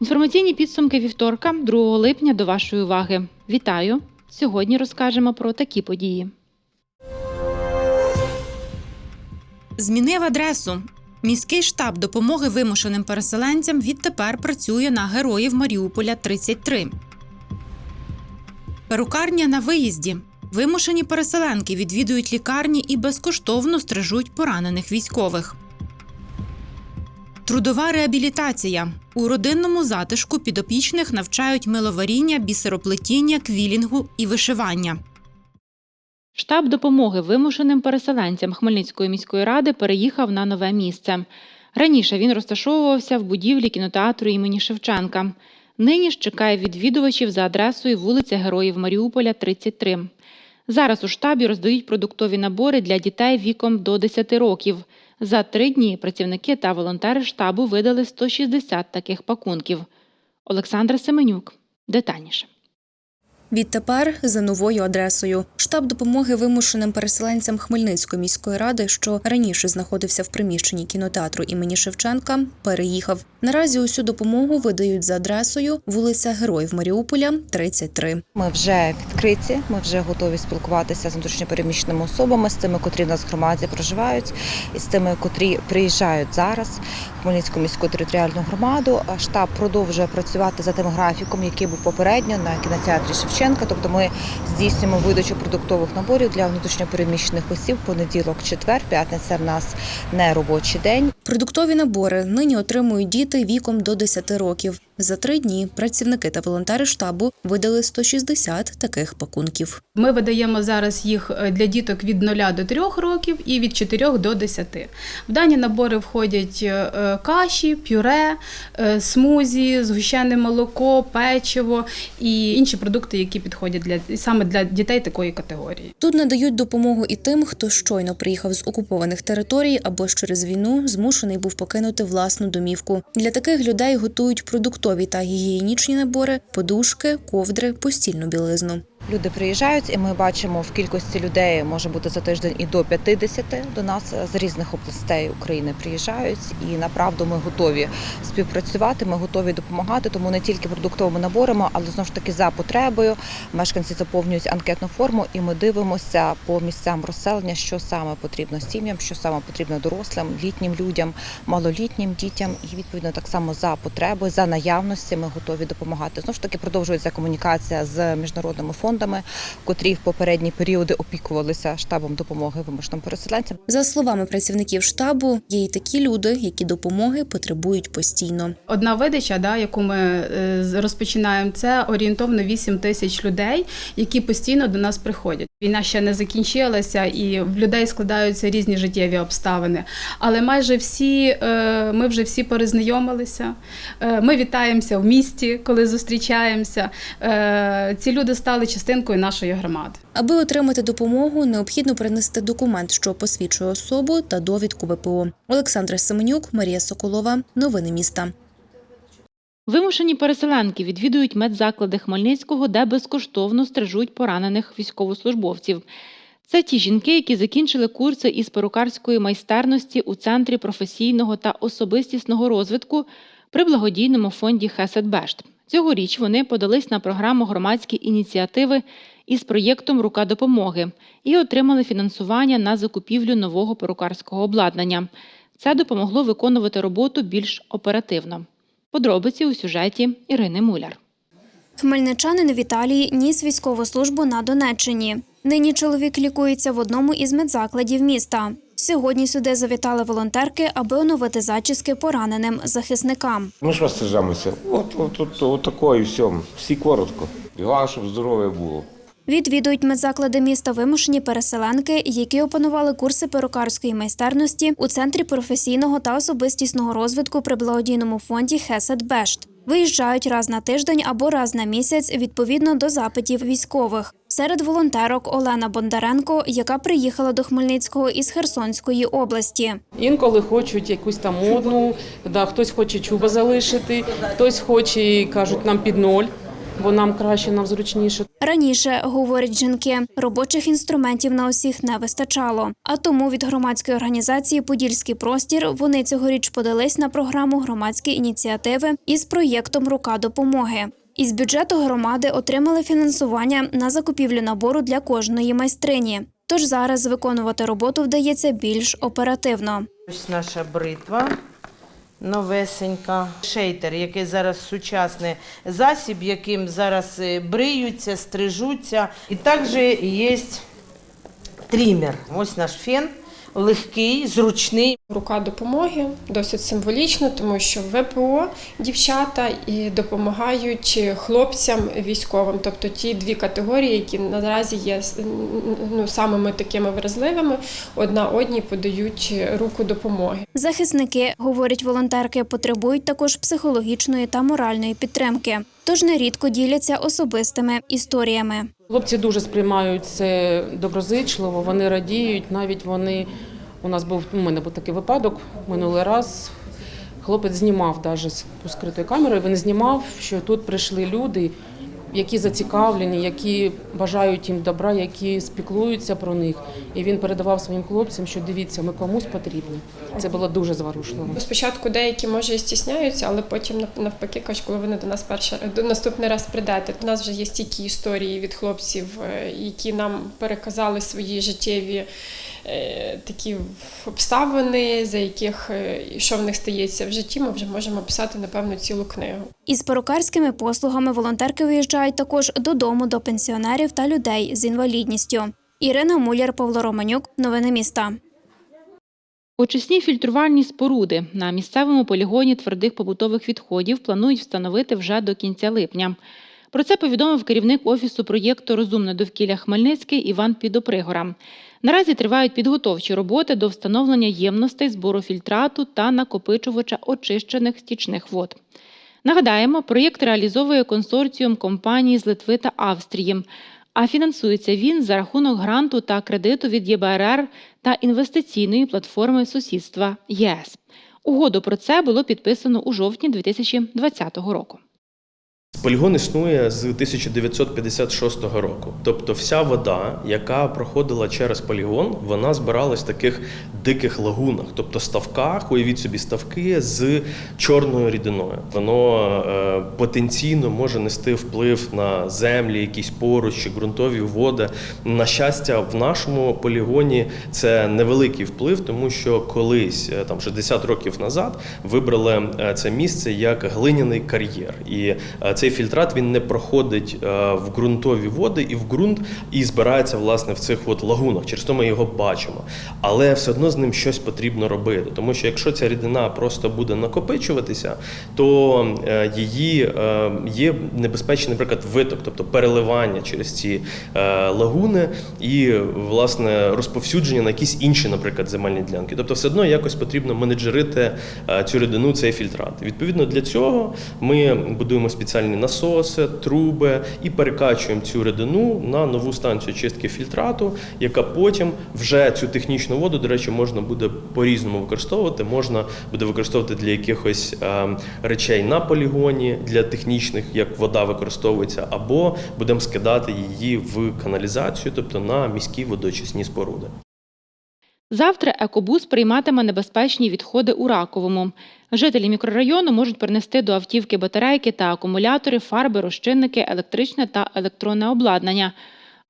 Інформаційні підсумки вівторка, 2 липня, до вашої уваги. Вітаю! Сьогодні розкажемо про такі події. Змінив адресу. Міський штаб допомоги вимушеним переселенцям відтепер працює на героїв Маріуполя 33. Перукарня на виїзді. Вимушені переселенки відвідують лікарні і безкоштовно стрижуть поранених військових. Трудова реабілітація. У родинному затишку підопічних навчають миловаріння, бісероплетіння, квілінгу і вишивання. Штаб допомоги вимушеним переселенцям Хмельницької міської ради переїхав на нове місце. Раніше він розташовувався в будівлі кінотеатру імені Шевченка. Нині ж чекає відвідувачів за адресою вулиця Героїв Маріуполя, 33. Зараз у штабі роздають продуктові набори для дітей віком до 10 років. За три дні працівники та волонтери штабу видали 160 таких пакунків. Олександра Семенюк. Детальніше. Відтепер за новою адресою штаб допомоги вимушеним переселенцям Хмельницької міської ради, що раніше знаходився в приміщенні кінотеатру імені Шевченка, переїхав. Наразі усю допомогу видають за адресою вулиця Героїв Маріуполя, 33. Ми вже відкриті, ми вже готові спілкуватися з внутрішньопереміщеними особами, з тими, котрі в нас в громаді проживають, і з тими, котрі приїжджають зараз в Хмельницьку міську територіальну громаду. Штаб продовжує працювати за тим графіком, який був попередньо на кінотеатрі Шевченка. Тобто ми здійснюємо видачу продуктових наборів для внутрішньопереміщених осіб понеділок, четвер, п'ятниця в нас не робочий день. Продуктові набори нині отримують діти віком до 10 років. За три дні працівники та волонтери штабу видали 160 таких пакунків. Ми видаємо зараз їх е, для діток від 0 до 3 років і від 4 до 10. В дані набори входять е, е, каші, пюре, смузі, згущене молоко, печиво і інші продукти, які підходять для саме для дітей такої категорії. Тут надають допомогу і тим, хто щойно приїхав з окупованих територій або ж через війну змушений був покинути власну домівку. Для таких людей готують продуктові та гігієнічні набори, подушки, ковдри, постільну білизну. Люди приїжджають, і ми бачимо в кількості людей може бути за тиждень і до 50 до нас з різних областей України приїжджають. І направду ми готові співпрацювати. Ми готові допомагати. Тому не тільки продуктовими наборами, але знову ж таки за потребою. Мешканці заповнюють анкетну форму, і ми дивимося по місцям розселення, що саме потрібно сім'ям, що саме потрібно дорослим, літнім людям, малолітнім дітям. І відповідно так само за потреби, за наявності ми готові допомагати. Знову ж таки продовжується комунікація з міжнародними фондами, котрі в попередні періоди опікувалися штабом допомоги вимушеним переселенцям. За словами працівників штабу, є й такі люди, які допомоги потребують постійно. Одна видача, да, яку ми е, розпочинаємо, це орієнтовно 8 тисяч людей, які постійно до нас приходять. Війна ще не закінчилася, і в людей складаються різні життєві обставини. Але майже всі е, ми вже всі перезнайомилися. Е, Ми вітаємося в місті, коли зустрічаємося. Е, Ці люди стали частинкою нашої громади. Аби отримати допомогу, необхідно принести документ, що посвідчує особу та довідку ВПО. Олександра Семенюк, Марія Соколова. Новини міста. Вимушені переселенки відвідують медзаклади Хмельницького, де безкоштовно стрижуть поранених військовослужбовців. Це ті жінки, які закінчили курси із перукарської майстерності у Центрі професійного та особистісного розвитку при благодійному фонді Хесет-Бешт. Цьогоріч вони подались на програму громадські ініціативи із проєктом Рука допомоги і отримали фінансування на закупівлю нового перукарського обладнання. Це допомогло виконувати роботу більш оперативно. Подробиці у сюжеті Ірини Муляр. Хмельничанин Віталій ніс військову службу на Донеччині. Нині чоловік лікується в одному із медзакладів міста. Сьогодні сюди завітали волонтерки, аби оновити зачіски пораненим захисникам. Ми ж розстрижаємося. От, от, от, от тако і все. Всі коротко. Головне, щоб здоров'я було. Відвідують медзаклади міста вимушені переселенки, які опанували курси перукарської майстерності у центрі професійного та особистісного розвитку при благодійному фонді Хесет Бешт. Виїжджають раз на тиждень або раз на місяць відповідно до запитів військових. Серед волонтерок Олена Бондаренко, яка приїхала до Хмельницького із Херсонської області. Інколи хочуть якусь там модну, да, хтось хоче чуба залишити, хтось хоче, кажуть, нам під ноль, бо нам краще, нам зручніше. Раніше, говорять жінки, робочих інструментів на усіх не вистачало. А тому від громадської організації Подільський простір вони цьогоріч подались на програму громадські ініціативи із проєктом Рука допомоги. Із бюджету громади отримали фінансування на закупівлю набору для кожної майстрині. Тож зараз виконувати роботу вдається більш оперативно. Ось наша бритва новесенька. Шейтер, який зараз сучасний засіб, яким зараз е, бриються, стрижуться. І також є трімер. Ось наш фен, легкий, зручний. Рука допомоги досить символічно, тому що ВПО дівчата і допомагають хлопцям військовим, тобто ті дві категорії, які наразі є ну, самими такими вразливими, одна одній подають руку допомоги. Захисники, говорять волонтерки, потребують також психологічної та моральної підтримки, тож нерідко діляться особистими історіями. Хлопці дуже сприймають це доброзичливо, вони радіють, навіть вони. У нас був у мене був такий випадок минулий раз. Хлопець знімав навіть з скритою камерою. Він знімав, що тут прийшли люди, які зацікавлені, які бажають їм добра, які спіклуються про них. І він передавав своїм хлопцям, що дивіться, ми комусь потрібні. Це було дуже зворушливо. Спочатку деякі може і стісняються, але потім нав- навпаки кажуть, коли вони до нас перше до наступний раз прийдете. У нас вже є стільки історії від хлопців, е, які нам переказали свої життєві. Е, Такі обставини, за яких е, і що в них стається в житті, ми вже можемо писати напевно цілу книгу. Із перукарськими послугами волонтерки виїжджають також додому до пенсіонерів та людей з інвалідністю. Ірина Муляр, Павло Романюк. Новини міста. Очисні фільтрувальні споруди на місцевому полігоні твердих побутових відходів планують встановити вже до кінця липня. Про це повідомив керівник офісу проєкту Розумне довкілля Хмельницький Іван Підопригора. Наразі тривають підготовчі роботи до встановлення ємностей збору фільтрату та накопичувача очищених стічних вод. Нагадаємо, проєкт реалізовує консорціум компаній з Литви та Австрії. А фінансується він за рахунок гранту та кредиту від ЄБРР та інвестиційної платформи сусідства ЄС. Угоду про це було підписано у жовтні 2020 року. Полігон існує з 1956 року. Тобто вся вода, яка проходила через полігон, вона збиралась в таких диких лагунах, тобто ставках, уявіть собі ставки з чорною рідиною. Воно е, потенційно може нести вплив на землі, якісь поручі, ґрунтові води. На щастя, в нашому полігоні це невеликий вплив, тому що колись, е, там 60 років назад, вибрали е, це місце як глиняний кар'єр. І цей фільтрат він не проходить в ґрунтові води і в ґрунт і збирається власне в цих от лагунах. Через то ми його бачимо. Але все одно з ним щось потрібно робити, тому що якщо ця рідина просто буде накопичуватися, то е, її е, є небезпечний, наприклад, виток, тобто переливання через ці е, лагуни і власне розповсюдження на якісь інші, наприклад, земельні ділянки. Тобто, все одно якось потрібно менеджерити цю рідину, цей фільтрат. Відповідно для цього ми будуємо спеціальні насоси, труби і перекачуємо цю рідину на нову станцію чистки фільтрату, яка потім вже цю технічну воду, до речі, можна буде по-різному використовувати. Можна буде використовувати для якихось е, речей на полігоні, для технічних, як вода використовується, або будемо скидати її в каналізацію, тобто на міські водоочисні споруди. Завтра екобус прийматиме небезпечні відходи у Раковому. Жителі мікрорайону можуть принести до автівки батарейки та акумулятори, фарби, розчинники, електричне та електронне обладнання,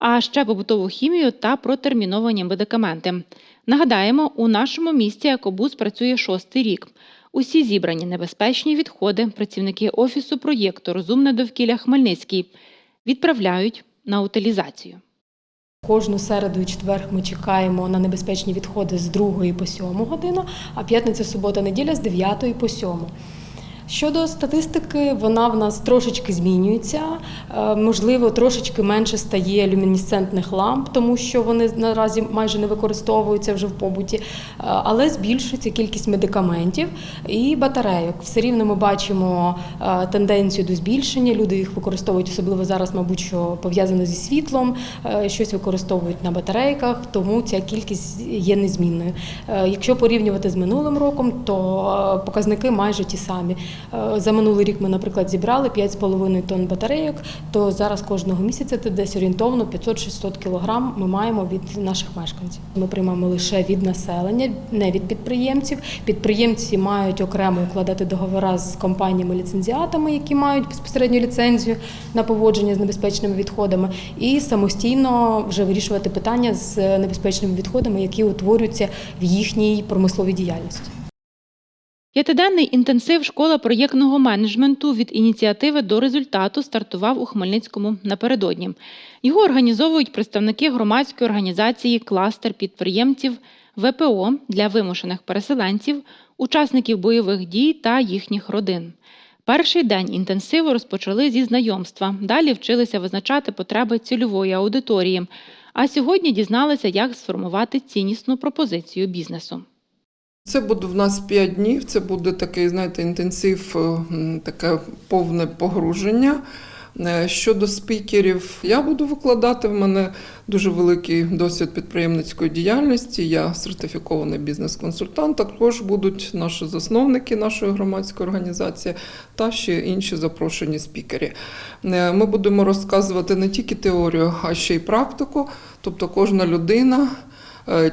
а ще побутову хімію та протерміновані медикаменти. Нагадаємо, у нашому місті екобус працює шостий рік. Усі зібрані небезпечні відходи працівники офісу проєкту Розумне довкілля Хмельницький відправляють на утилізацію. Кожну середу і четвер ми чекаємо на небезпечні відходи з 2 по 7 годину, а п'ятниця, субота, неділя з 9 по 7. Щодо статистики, вона в нас трошечки змінюється. Е, Можливо, трошечки менше стає люмінесцентних ламп, тому що вони наразі майже не використовуються вже в побуті, Е, але збільшується кількість медикаментів і батарейок. Все рівно ми бачимо е, тенденцію до збільшення. Люди їх використовують, особливо зараз, мабуть, що пов'язано зі світлом, щось використовують на батарейках, тому ця кількість є незмінною. Якщо порівнювати з минулим роком, то показники майже ті самі. Е, За минулий рік ми, наприклад, зібрали 5,5 тонн батарейок, то зараз кожного місяця це десь орієнтовно 500-600 кілограм ми маємо від наших мешканців. Ми приймаємо лише від населення, не від підприємців. Підприємці мають окремо укладати договори з компаніями-ліцензіатами, які мають безпосередню ліцензію на поводження з небезпечними відходами, і самостійно вже вирішувати питання з небезпечними відходами, які утворюються в їхній промисловій діяльності. П'ятиденний інтенсив школа проєктного менеджменту від ініціативи до результату стартував у Хмельницькому напередодні. Його організовують представники громадської організації Кластер підприємців ВПО для вимушених переселенців, учасників бойових дій та їхніх родин. Перший день інтенсиву розпочали зі знайомства. Далі вчилися визначати потреби цільової аудиторії. А сьогодні дізналися, як сформувати ціннісну пропозицію бізнесу. Це буде в нас 5 днів. Це буде такий, знаєте, інтенсив, е, таке повне погруження. Е, Щодо спікерів, я буду викладати. В мене дуже великий досвід підприємницької діяльності. Я сертифікований бізнес-консультант. Також будуть наші засновники нашої громадської організації та ще інші запрошені спікери. Е, Ми будемо розказувати не тільки теорію, а ще й практику. Тобто кожна людина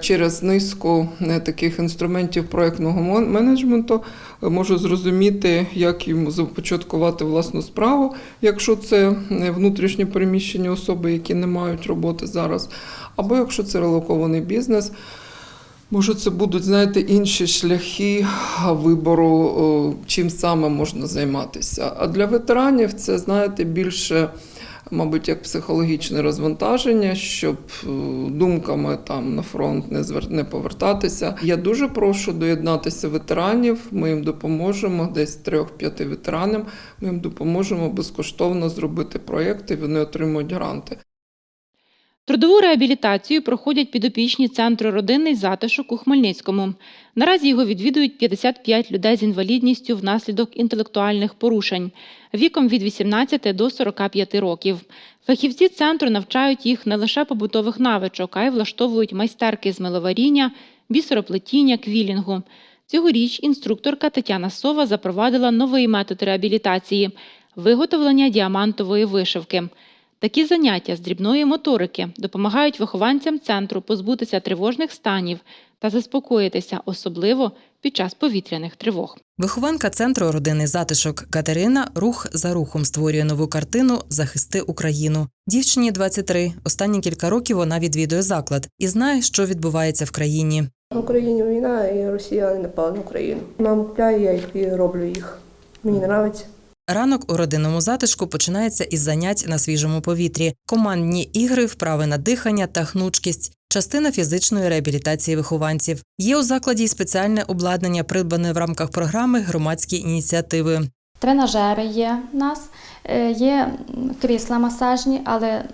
через низку е, таких інструментів проектного менеджменту е, може зрозуміти, як йому започаткувати власну справу, якщо це е, внутрішні переміщені особи, які не мають роботи зараз, або якщо це релокований бізнес. Може, це будуть, знаєте, інші шляхи вибору, чим саме можна займатися. А для ветеранів це, знаєте, більше, мабуть, як психологічне розвантаження, щоб е, думками там на фронт не звер... не повертатися. Я дуже прошу доєднатися ветеранів. Ми їм допоможемо, десь трьох-п'яти ветеранам. Ми їм допоможемо безкоштовно зробити проєкти. Вони отримують гранти. Трудову реабілітацію проходять підопічні центру родинний затишок у Хмельницькому. Наразі його відвідують 55 людей з інвалідністю внаслідок інтелектуальних порушень віком від 18 до 45 років. Фахівці центру навчають їх не лише побутових навичок, а й влаштовують майстерки з миловаріння, бісероплетіння, квілінгу. Цьогоріч інструкторка Тетяна Сова запровадила новий метод реабілітації виготовлення діамантової вишивки. Такі заняття з дрібної моторики допомагають вихованцям центру позбутися тривожних станів та заспокоїтися, особливо під час повітряних тривог. Вихованка центру родинний затишок Катерина рух за рухом створює нову картину Захисти Україну. Дівчині 23. Останні кілька років вона відвідує заклад і знає, що відбувається в країні. В Україні війна і росіяни напали на Україну. Мама купляє, я їх і роблю їх. Мені подобається. Ранок у родинному затишку починається із занять на свіжому повітрі, командні ігри, вправи на дихання та гнучкість. Частина фізичної реабілітації вихованців. Є у закладі й спеціальне обладнання, придбане в рамках програми громадські ініціативи. Тренажери є в нас, е, є крісла масажні, але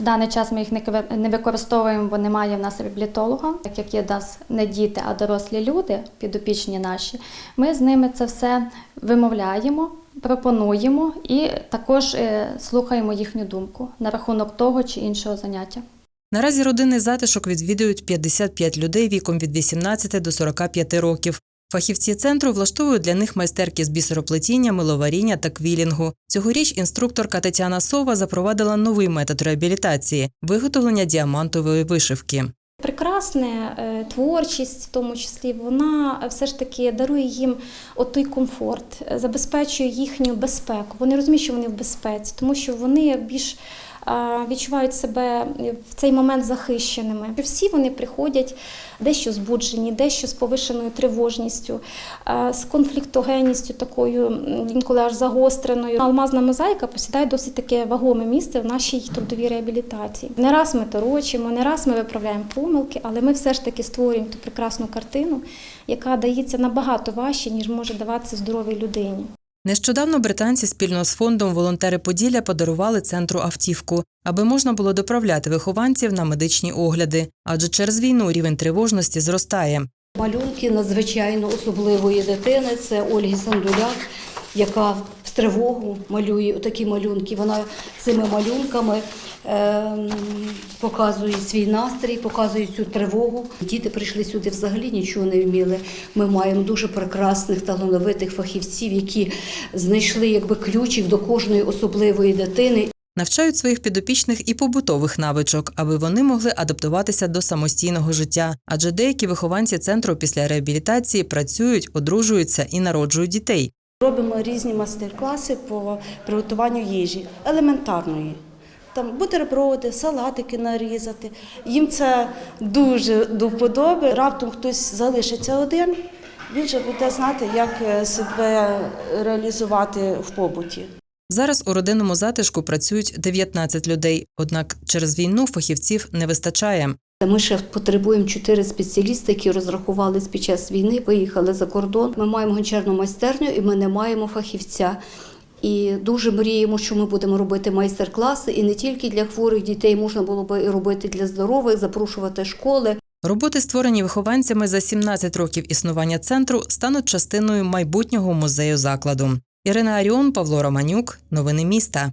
в даний час ми їх не використовуємо, бо немає в нас реабілітолога. Так як є в нас не діти, а дорослі люди, підопічні наші, ми з ними це все вимовляємо, пропонуємо і також е, слухаємо їхню думку на рахунок того чи іншого заняття. Наразі родинний затишок відвідують 55 людей віком від 18 до 45 років. Фахівці центру влаштовують для них майстерки з бісероплетіння, миловаріння та квілінгу. Цьогоріч інструкторка Тетяна Сова запровадила новий метод реабілітації виготовлення діамантової вишивки. Прекрасна е, творчість, в тому числі, вона все ж таки дарує їм той комфорт, е, забезпечує їхню безпеку. Вони розуміють, що вони в безпеці, тому що вони більш відчувають себе в цей момент захищеними. Всі вони приходять дещо збуджені, дещо з повишеною тривожністю, з конфліктогенністю такою, інколи аж загостреною. Алмазна мозаїка посідає досить таке вагоме місце в нашій трудовій реабілітації. Не раз ми торочимо, не раз ми виправляємо помилки, але ми все ж таки створюємо ту прекрасну картину, яка дається набагато важче, ніж може даватися здоровій людині. Нещодавно британці спільно з фондом Волонтери Поділля подарували центру автівку, аби можна було доправляти вихованців на медичні огляди, адже через війну рівень тривожності зростає. Малюнки надзвичайно особливої дитини. Це Ольги Сандуляк, яка тривогу малює такі малюнки. Вона цими малюнками ем, показує свій настрій, показує цю тривогу. Діти прийшли сюди взагалі нічого не вміли. Ми маємо дуже прекрасних талановитих фахівців, які знайшли якби ключик до кожної особливої дитини. Навчають своїх підопічних і побутових навичок, аби вони могли адаптуватися до самостійного життя. Адже деякі вихованці центру після реабілітації працюють, одружуються і народжують дітей. Робимо різні майстер-класи по приготуванню їжі, елементарної. Там бутерброди, салатики нарізати. Їм це дуже до вподоби. Раптом хтось залишиться один, він же буде знати, як е, себе реалізувати в побуті. Зараз у родинному затишку працюють 19 людей, однак через війну фахівців не вистачає. Ми ще потребуємо чотири спеціалісти, які розрахувались під час війни, виїхали за кордон. Ми маємо гончарну майстерню і ми не маємо фахівця. І дуже мріємо, що ми будемо робити майстер-класи, і не тільки для хворих дітей можна було би і робити для здорових, запрошувати школи. Роботи, створені вихованцями за 17 років існування центру, стануть частиною майбутнього музею закладу. Ірина Аріон, Павло Романюк. Новини міста.